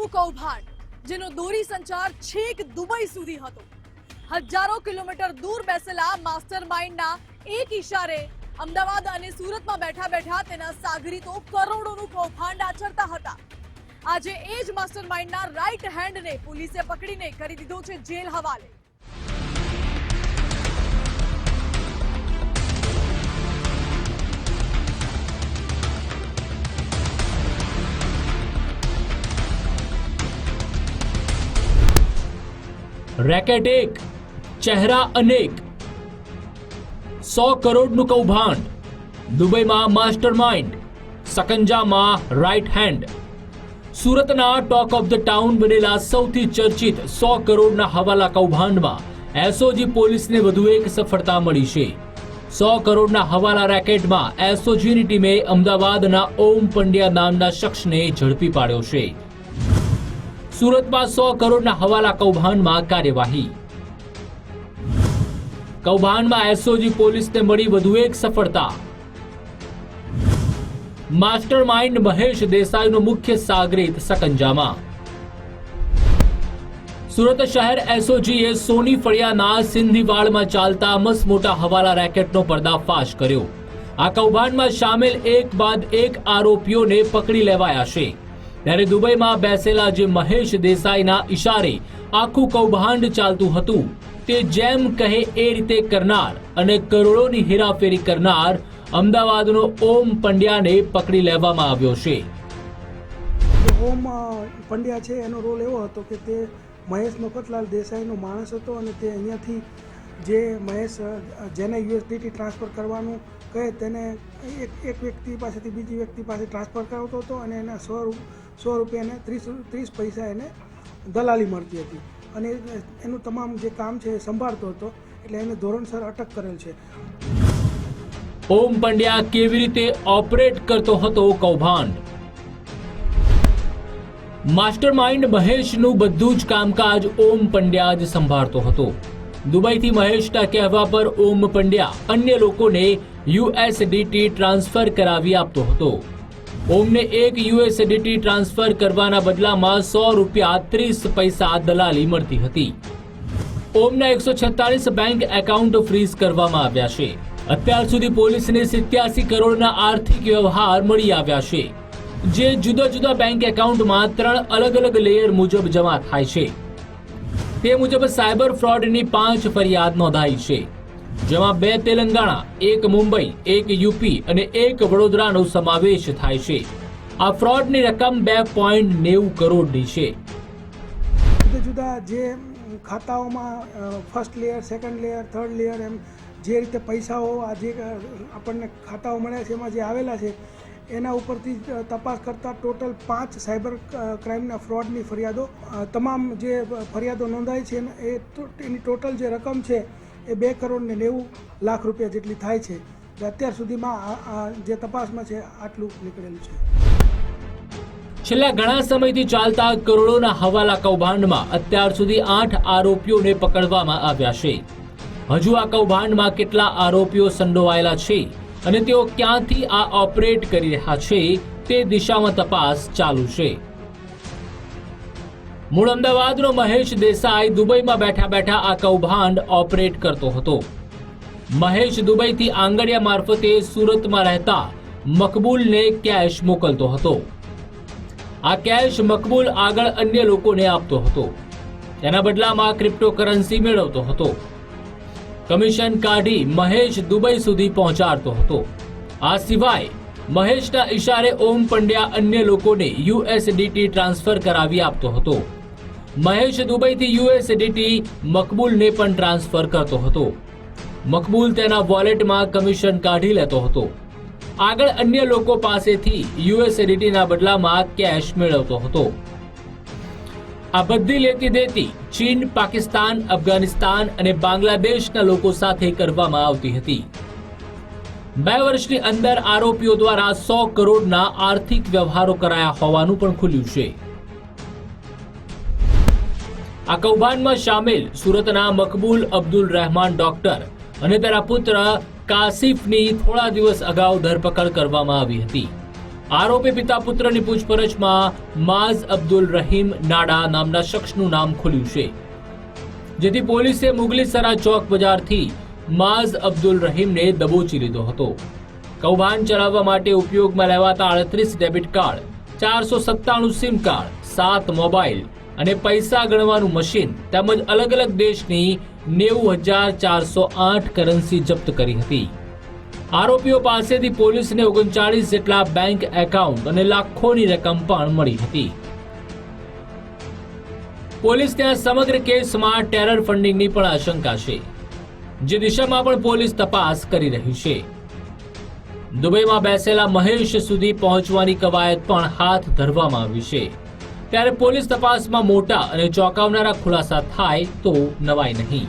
એવું કૌભાંડ, જેનો દોરી સંચાર છેક દુબઈ સુધી હતો. હજારો કિલોમીટર દૂર બેસેલા માસ્ટર માઇન્ડના એક ઈશારે અમદાવાદ અને સુરતમાં બેઠા બેઠા તેના સાગરીતો કરોડોનું કૌભાંડ આચરતા હતા. આજે એ જ માસ્ટર માઇન્ડના રાઈટ હેન્ડને પોલીસે પકડીને કરી દીધો છે જેલ હવાલે. રેકેટ એક, ચહેરા અનેક. સો કરોડનું કૌભાંડ. દુબઈમાં માસ્ટર માઇન્ડ સકંજામાં રાઈટ હેન્ડ સુરતના ટોક ઓફ ધ ટાઉન બનેલા સૌથી ચર્ચિત સો કરોડના હવાલા કૌભાંડમાં એસઓજી પોલીસને વધુ એક સફળતા મળી છે. સો કરોડના હવાલા રેકેટમાં એસઓજીની ટીમે અમદાવાદના ઓમ પંડ્યા નામના શખ્સને ઝડપી પાડ્યો છે. સુરતમાં સો કરોડના હવાલા કૌભાંડમાં કાર્યવાહી. કૌભાંડમાં એસઓજી પોલીસને મળી વધુ એક સફળતા. માસ્ટર માઇન્ડ મહેશ દેસાઈનો મુખ્ય સાગરીત સકંજામાં. સુરત શહેર એસઓજીએ સોની ફળિયાના સિંધીવાડમાં ચાલતા મસમોટા હવાલા રેકેટનો પર્દાફાશ કર્યો. આ કૌભાંડમાં સામેલ એક બાદ એક આરોપીઓને પકડી લેવાયા છે. ત્યારે દુબઈમાં બેસેલા જે મહેશ દેસાઈના ઈશારે આખું કૌભાંડ ચાલતું હતું, તે જેમ કહે એ રીતે કરનાર અને કરોડોની હેરાફેરી કરનાર અમદાવાદનો ઓમ પંડ્યાને પકડી લેવામાં આવ્યો છે. ઓમ પંડ્યા છે, એનો રોલ એવો હતો કે તે મહેશ મફતલાલ દેસાઈનો માણસ હતો અને તે અહીંયાથી જે મહેશ જેને યુએસડીટી ટ્રાન્સફર કરવાનું કહે, તેને એક એક વ્યક્તિ પાસેથી બીજી વ્યક્તિ પાસે ટ્રાન્સફર કરાવતો હતો અને એના સો સો રૂપિયાને ત્રીસ ત્રીસ પૈસા એને દલાલી મળતી હતી. અને એનું તમામ જે કામ છે એ સંભાળતો હતો, એટલે એને ધોરણસર અટક કરેલ છે. ઓમ પંડ્યા કેવી રીતે ઓપરેટ કરતો હતો કૌભાંડ? માસ્ટર માઇન્ડ મહેશનું બધું જ કામકાજ ઓમ પંડ્યા જ સંભાળતો હતો. દુબઈથી મહેશના કહેવા પર ઓમ પંડ્યા અન્ય લોકોને યુએસડીટી ટ્રાન્સફર કરાવી આપતો હતો. ઓમને એક યુએસડીટી ટ્રાન્સફર કરવાના બદલામાં સો રૂપિયા ત્રીસ પૈસા દલાલી મળતી હતી. ઓમના એકસો છત્તાલીસ બેંક એકાઉન્ટ ફ્રીઝ કરવામાં આવ્યા છે. અત્યાર સુધી પોલીસને સિત્યાસી કરોડના આર્થિક વ્યવહાર મળી આવ્યા છે. જે જુદા જુદા બેંક એકાઉન્ટમાં ત્રણ અલગ અલગ લેયર મુજબ જમા થાય છે. તે મુજબ સાયબર ફ્રોડની પાંચ ફરિયાદ નોંધાઈ છે, જેમાં બે તેલંગાણા, એક મુંબઈ, એક યુપી અને એક વડોદરાનો સમાવેશ થાય છે. આ ફ્રોડની રકમ બે પોઈન્ટ નેવું કરોડની છે. જુદા જુદા જે ખાતાઓમાં first layer second layer third layer એમ જે રીતે પૈસાઓ આ જે આપણને ખાતાઓ મળ્યા છે, એમાં જે આવેલા છે એના ઉપરથી તપાસ કરતાં ટોટલ પાંચ સાયબર ક્રાઇમના ફ્રોડની ફરિયાદો તમામ જે ફરિયાદો નોંધાઈ છે એ એની ટોટલ જે રકમ છે, એ બે કરોડ ને નેવું લાખ રૂપિયા જેટલી થાય છે. અત્યાર સુધીમાં જે તપાસમાં છે, આટલું નીકળેલું છે. છેલ્લા ઘણા સમયથી ચાલતા કરોડોના હવાલા કૌભાંડમાં અત્યાર સુધી આઠ આરોપીઓને પકડવામાં આવ્યા છે. હજુ આ કૌભાંડમાં કેટલા આરોપીઓ સંડોવાયેલા છે? અને તેઓ ક્યાંથી આ ઓપરેટ કરી રહ્યા છે તે દિશામાં તપાસ ચાલુ છે. મૂળ અમદાવાદનો મહેશ દેસાઈ દુબઈમાં બેઠા બેઠા આ કૌભાંડ ઓપરેટ કરતો હતો. મહેશ દુબઈથી આંગળિયા મારફતે સુરતમાં રહેતા મકબૂલને કેશ મોકલતો હતો. આ કેશ મકબૂલ આગળ અન્ય લોકોને આપતો હતો. તેના બદલામાં ક્રિપ્ટોકરન્સી મેળવતો હતો. કમિશન કાઢી મહેશ દુબઈ સુધી પહોંચાડતો હતો. આ સિવાય, મહેશના ઇશારે ઓમ પંડ્યા અન્ય લોકોને યુએસડીટી ટ્રાન્સફર કરાવી આપતો હતો. મહેશ દુબઈથી યુએસડીટી મકબૂલને પણ ટ્રાન્સફર કરતો હતો. મકબૂલ તેના વોલેટમાં કમિશન કાઢી લેતો હતો. આગળ અન્ય લોકો પાસેથી યુએસડીટીના બદલામાં કેશ મેળવતો હતો. આ બધી લેતી દેતી ચીન, પાકિસ્તાન, અફઘાનિસ્તાન અને બાંગ્લાદેશના લોકો સાથે કરવામાં આવતી હતી. બે વર્ષની અંદર આરોપીઓ દ્વારા સો કરોડના આર્થિક વ્યવહારો કરાયા હોવાનું પણ ખુલ્યું છે. આ કૌભાંડમાં સામેલ સુરતના મકબૂલ અબ્દુલ રહેમાન ડોક્ટર અને તેના પુત્ર કાસિફની થોડા દિવસ અગાઉ ધરપકડ કરવામાં આવી હતી. આરોપી પિતા પુત્રની પૂછપરછમાં માઝ અબ્દુલ રહીમ નાડા નામના શખ્સનું નામ ખુલ્યું છે. જેથી પોલીસે મુગલીસરા ચોક બજારથી માઝ અબ્દુલ રહીમને દબોચી લીધો હતો. કૌભાંડ ચલાવવા માટે ઉપયોગમાં લેવાતા આડત્રીસ ડેબિટ કાર્ડ, ચારસો સત્તાણું સિમ કાર્ડ, સાત મોબાઈલ અને પૈસા ગણવાનું મશીન તેમજ અલગ અલગ દેશની નેવું હજાર ચારસો આઠ કરન્સી જપ્ત કરી હતી. આરોપીઓ પાસેથી પોલીસને ઓગણચાળીસ જેટલા બેંક એકાઉન્ટ અને લાખોની રકમ પણ મળી હતી. પોલીસ ત્યાં સમગ્ર કેસમાં ટેરર ફંડિંગની પણ આશંકા છે, જે દિશામાં પણ પોલીસ તપાસ કરી રહી છે. દુબઈમાં બેસેલા મહેશ સુધી પહોંચવાની કવાયત પણ હાથ ધરવામાં આવી છે. ત્યારે પોલીસ તપાસમાં મોટા અને ચોંકાવનારા ખુલાસા થાય તો નવાય નહીં.